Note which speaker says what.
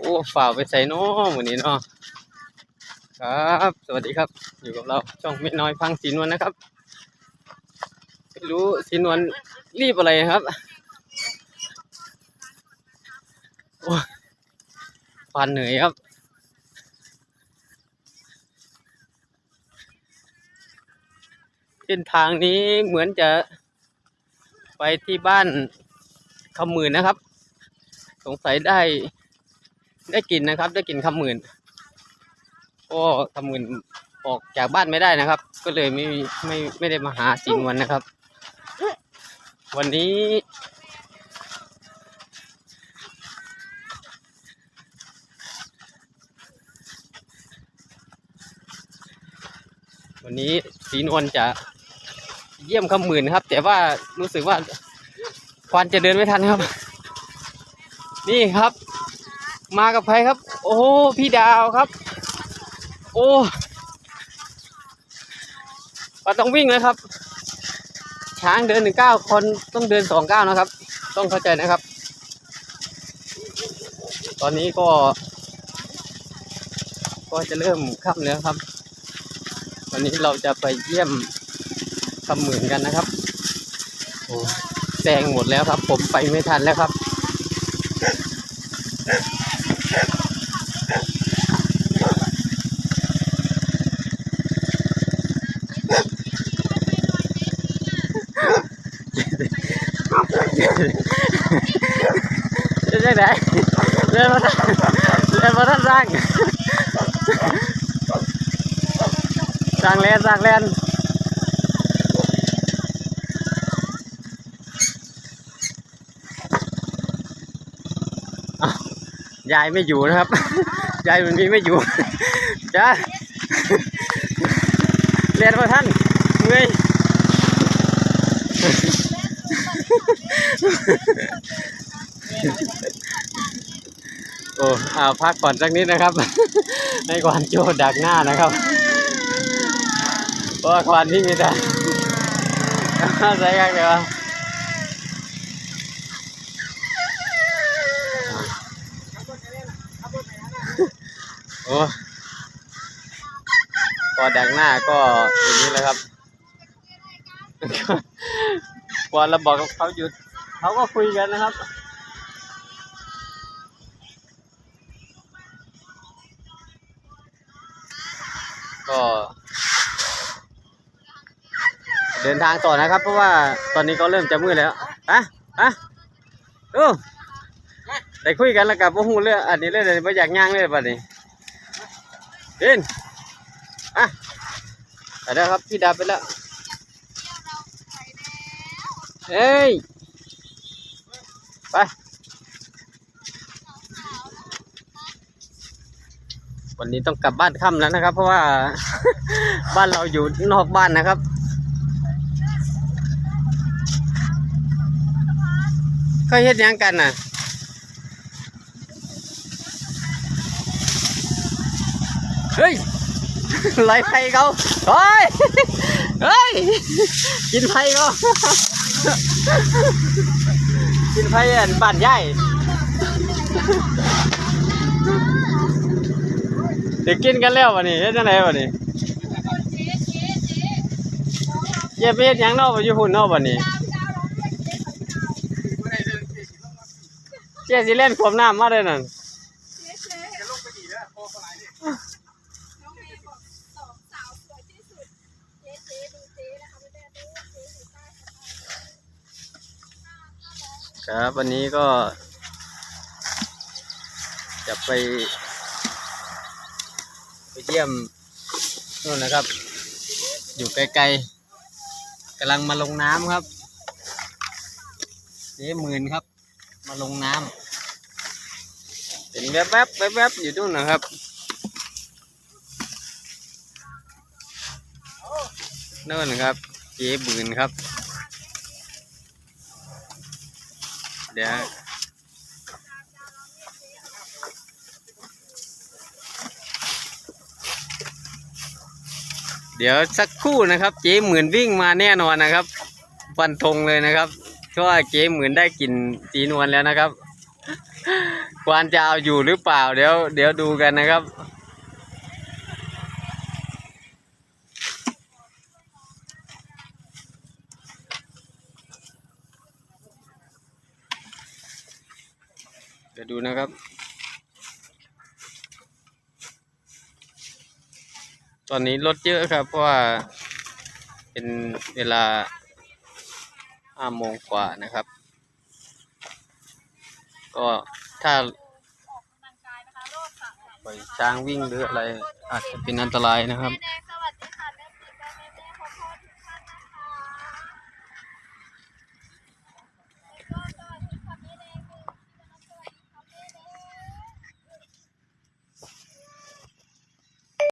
Speaker 1: โอ้ฝ่าไปใส่น้อวันนี้เนาะครับ สวัสดีครับ อยู่กับเราช่องเม็ดน้อยพังสีนวลนะครับไม่รู้สีนวลรีบอะไรครับโอ้ฟันเหนื่อยครับเส้นทางนี้เหมือนจะไปที่บ้านคำมื่นนะครับ สงสัยได้ ได้กินนะครับ ได้กินคำหมื่นก็คำหมื่นออกจากบ้านไม่ได้นะครับ ก็เลยไม่ไม่ไม่ได้มาหาสิงวันนะครับ วันนี้วันนี้สีนวลจะเยี่ยมคำหมื่นครับ แต่ว่ารู้สึกว่าควานจะเดินไม่ทันครับ นี่ครับ มากับใครครับ โอ้พี่ดาวครับ โอ้ปาต้องวิ่งนะครับ ช้างเดินหนึ่งเก้าคนต้องเดินสองเก้านะครับ ต้องเข้าใจนะครับ ตอนนี้ก็ ก็จะเริ่มค่ำแล้วครับ วันนี้เราจะไปเยี่ยมคำหมื่นกันนะครับโอ้แซงหมดแล้วครับ ผมไปไม่ทันแล้วครับ เรื่องไหนเรื่องมาท่านเรื่องมาท่านสร้างสร้างแลนสร้างแลนยายไม่อยู่นะครับ ยายมันมีไม่อยู่ จ้าเรียนมาท่านเมื่อย โอ้อาพักก่อนสักนิดนะครับ ให้ควานโจดักหน้านะครับเพราะควานที่มีแต่ใส่กันเลยวโอ้พอดักหน้าก็อย่างนี้แหละครับพอเราบอกเขาหยุดเขาก็คุยกันนะครับ ก็ เดินทางต่อนะครับ เพราะว่าตอนนี้ก็เริ่มจะมืดแล้วอะอะโอ้ได้คุยกันแล้วกับพวกหูเรื่องอันนี้เลยไม่อยากย่างเลยบัดนี้เดินอะไปแล้วครับพี่ดาไปแล้วเฮ้ย ไป วันนี้ต้องกลับบ้านค่ำแล้วนะครับ เพราะว่า บ้านเราอยู่นอกบ้านนะครับ ก็เฮ็ดยังกันน่ะเฮ้ยไล่ไฟเขาเฮ้ยเฮ้ยกินไฟเขากินไฟอันบ้านใหญ่ เด็กกินกันแล้ววันนี้เฮ็ดจังไดวันนี้เย็บเฮ็ดหยังเนอกอยู่หุ่นเนอกวันนี้เจ๊สิเล่นขวบน้ำมาเลยนั่นครับวันนี้ก็จะไป เยี่ยมนู่นนะครับ อยู่ไกลๆกำลังมาลงน้ำครับเจ๊หมื่นครับ มาลงน้ำเป็นแวบๆแวบๆอยู่นู่นนะครับนู่นครับ เจ๊หมื่นครับ เดี๋ยว เดี๋ยวสักคู่นะครับ เจ๊หมื่นวิ่งมาแน่นอนนะครับฟันธงเลยนะครับเพราะว่าเจ๊หมื่นได้กลิ่นสีนวลแล้วนะครับควานจะเอาอยู่หรือเปล่า เดี๋ยว เดี๋ยวดูกันนะครับเดี๋ยวดูนะครับ ตอนนี้รถเยอะครับ เพราะว่าเป็นเวลาห้าโมงกว่านะครับ ก็ถ้าปล่อยช้างวิ่งหรืออะไร อาจจะเป็นอันตรายนะครับ